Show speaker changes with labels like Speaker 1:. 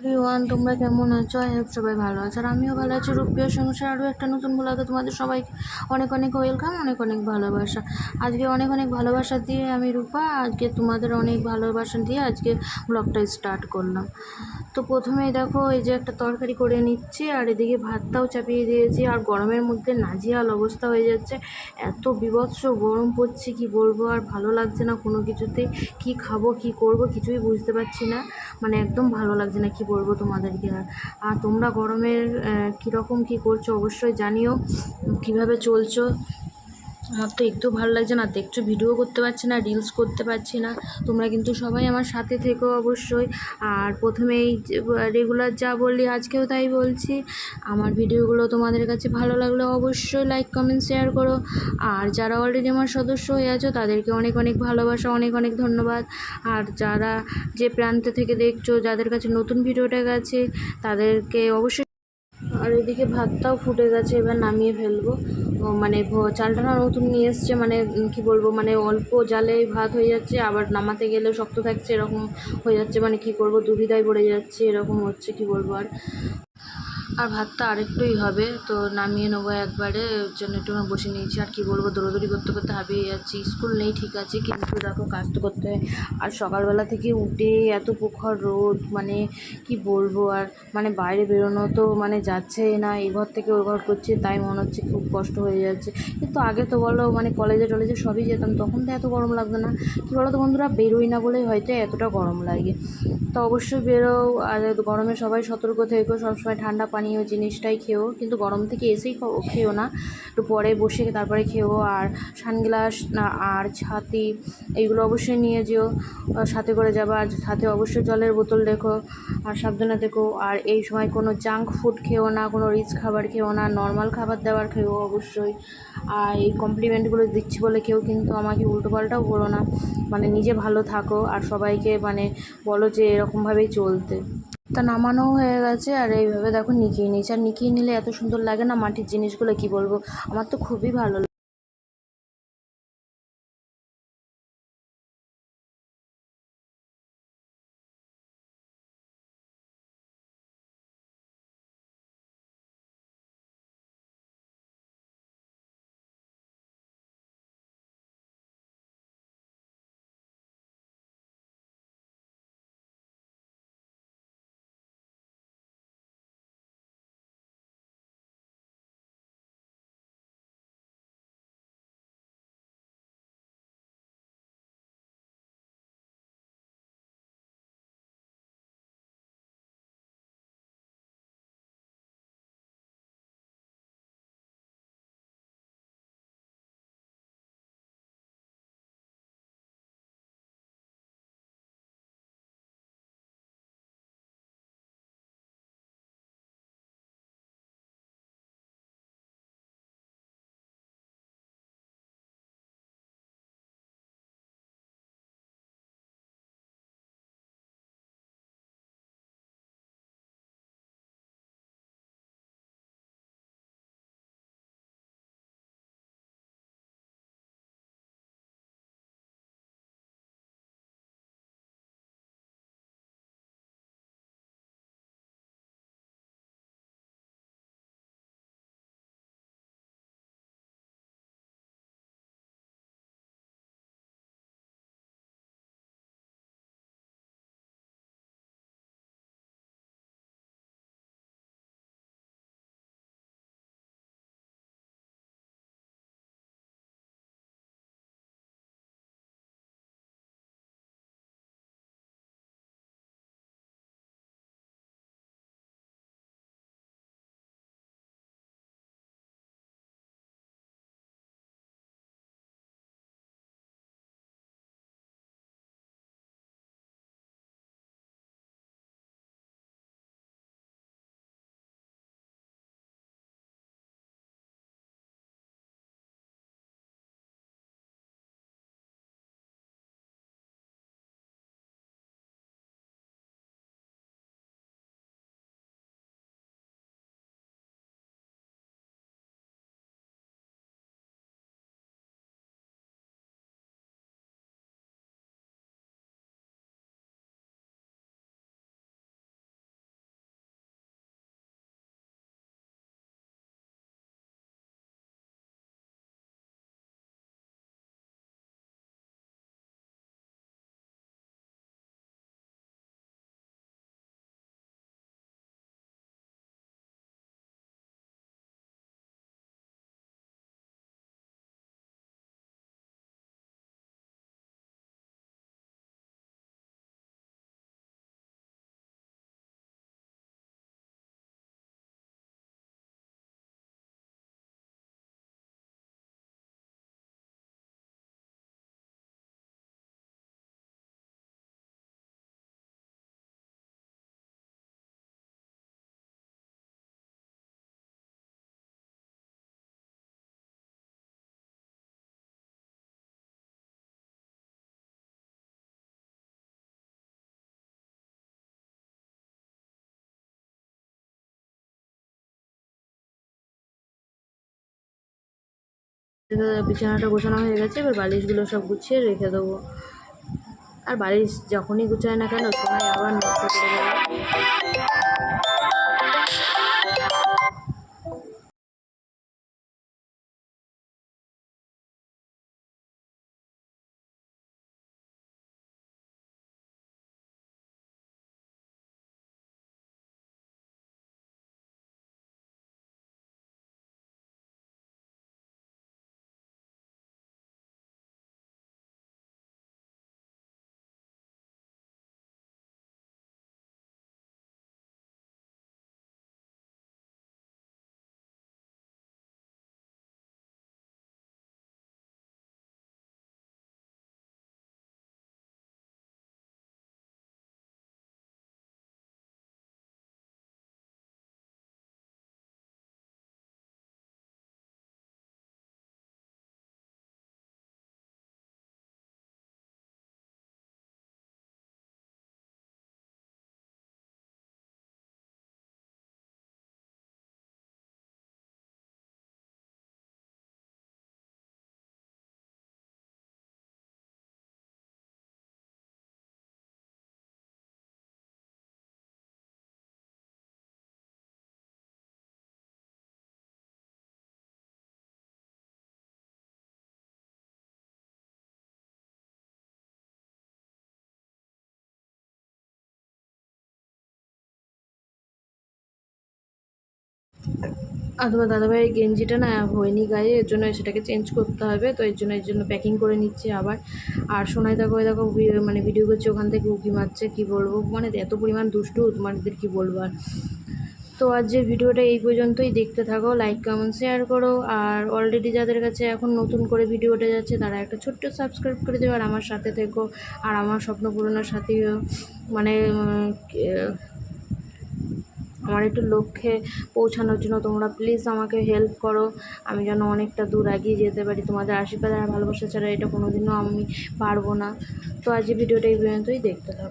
Speaker 1: Everyone তোমরা কেমন আছো? আই হোপ সবাই ভালো আছো। আর আমিও ভালো আছি। রূপীয় সংসার আরও একটা নতুন ব্লগে তোমাদের সবাইকে অনেক অনেক ওয়েলকাম অনেক অনেক ভালোবাসা। আজকে অনেক অনেক ভালোবাসা দিয়ে আমি রূপা, আজকে তোমাদের অনেক ভালোবাসা দিয়ে আজকে ব্লগটা স্টার্ট করলাম। তো প্রথমেই দেখো, এই যে একটা তরকারি করে নিচ্ছি, আর এদিকে ভাতটাও চাপিয়ে দিয়েছি, আর গরমের মধ্যে নাজিয়াল অবস্থা হয়ে যাচ্ছে। এত বিভৎস গরম পড়ছে, কি বলব? আর ভালো লাগছে না কোনো কিছুতেই কি খাব, কি করব কিছুই বুঝতে পারছি না। মানে একদম ভালো লাগছে না, কি বলব তোমাদেরকে। আর তোমরা গরমের কীরকম কী করছ অবশ্যই জানিও। কীভাবে চলছো? আমার তো একটু ভালো লাগছে না, দেখছ ভিডিও করতে পারছি না রিলস করতে পারছি না। তোমরা কিন্তু সবাই আমার সাথে থেকো অবশ্যই। আর প্রথমেই রেগুলার যা বললি আজকেও তাই বলছি। আমার ভিডিওগুলো তোমাদের কাছে ভালো লাগলে অবশ্যই লাইক কমেন্ট শেয়ার করো। আর যারা অলরেডি আমার সদস্য হয়ে আছো, তাদেরকে অনেক অনেক ভালোবাসা, অনেক অনেক ধন্যবাদ। আর যারা যে প্রান্ত থেকে দেখছ, যাদের কাছে নতুন ভিডিওটা গেছে, তাদেরকে অবশ্যই আর এদিকে ভাতটাও ফুটে গেছে, এবার নামিয়ে ফেলব। মানে চালটা নতুন নিয়ে এসছে মানে কি বলব মানে অল্প জালে ভাত হয়ে যাচ্ছে, আবার নামাতে গেলে শক্ত থাকছে, এরকম হয়ে যাচ্ছে মানে কি করব, দুবিধায় পড়ে যাচ্ছে, এরকম হচ্ছে, কি বলব আর। আর ভাতটা আরেকটুই হবে। তো নামিয়ে নেব একবারে জন্য একটু বসে নিয়েছি। আর কি বলব, দৌড়োদৌড়ি করতে করতে হাবিয়ে যাচ্ছি। স্কুল নেই, ঠিক আছে, কিন্তু দেখো কাজ তো করতে হয়। আর সকালবেলা থেকে উঠে এত প্রখর রোদ মানে কি বলব আর মানে বাইরে বেরোনো তো মানে যাচ্ছে না। এই ঘর থেকে ওই ঘর করছে, তাই মনে হচ্ছে খুব কষ্ট হয়ে যাচ্ছে। কিন্তু আগে তো বলো মানে কলেজে টলেজে সবই যেতাম, তখন তো এত গরম লাগতো না। কী বলো তো বন্ধুরা, বেরোই না বলেই হয়তো এতটা গরম লাগে। তো অবশ্যই বেরো আর গরমে সবাই সতর্ক থেকো, সবসময় ঠান্ডা পানীয় জিনিসটাই খেও, কিন্তু গরম থেকে এসেই খেও না। একটু পরে বসে তারপরে খেও। আর সানগ্লাস আর ছাতি এইগুলো অবশ্যই নিয়ে যেও। সাথে করে যাবা। আর সাথে অবশ্যই জলের বোতল দেখো। আর সাবধানে দেখো আর এই সময় কোনো জাঙ্ক ফুড খেও না, কোনো রিচ খাবার খেও না, নর্মাল খাবার দাবার খেও অবশ্যই। আর এই কমপ্লিমেন্টগুলো দিচ্ছি বলে কেউ কিন্তু আমাকে উল্টোপাল্টাও করো না। মানে নিজে ভালো থাকো। আর সবাইকে মানে বলো যে এরকমভাবেই চলতে। তা নামানো হয়ে গেছে আর এইভাবে দেখো নিকিয়ে নিয়েছি। আর নিকিয়ে নিলে এত সুন্দর লাগে না মাটির জিনিসগুলো, কি বলব? আমার তো খুবই ভালো বিছানাটা গোছানো হয়ে গেছে, এবার বালিশগুলো সব গুছিয়ে রেখে দেবো। আর বালিশ যখনই গুছায় না কেন সবাই আবার নষ্ট করে দেবে। আর তোমার দাদাভাইয়ের গেঞ্জিটা না হয়নি গায়ে, এর জন্য সেটাকে চেঞ্জ করতে হবে। তো এর জন্য এর জন্য প্যাকিং করে নিচ্ছি আবার। আর সোনাই দেখো ওই দেখো মানে ভিডিও করছে, ওখান থেকে উকি মারছে, কী বলব? মানে এত পরিমাণ দুষ্টু, তোমাদের কী বলব আর? তো আজ যে ভিডিওটা এই পর্যন্তই। দেখতে থাকো লাইক কমেন্ট শেয়ার করো। আর অলরেডি যাদের কাছে এখন নতুন করে ভিডিও উঠে যাচ্ছে, তারা একটা ছোট্ট সাবস্ক্রাইব করে দেবে আর আমার সাথে থেকো। আর আমার স্বপ্ন পূরণের মানে আমার একটু লক্ষ্যে পৌঁছানোর জন্য, তোমরা প্লিজ আমাকে হেল্প করো। আমি যেন অনেকটা দূর এগিয়ে যেতে পারি। তোমাদের আশীর্বাদ আর ভালোবাসা ছাড়া এটা কোনোদিনও আমি পারব না। তো আজ ভিডিওটা এই পর্যন্তই। দেখতে থাকো।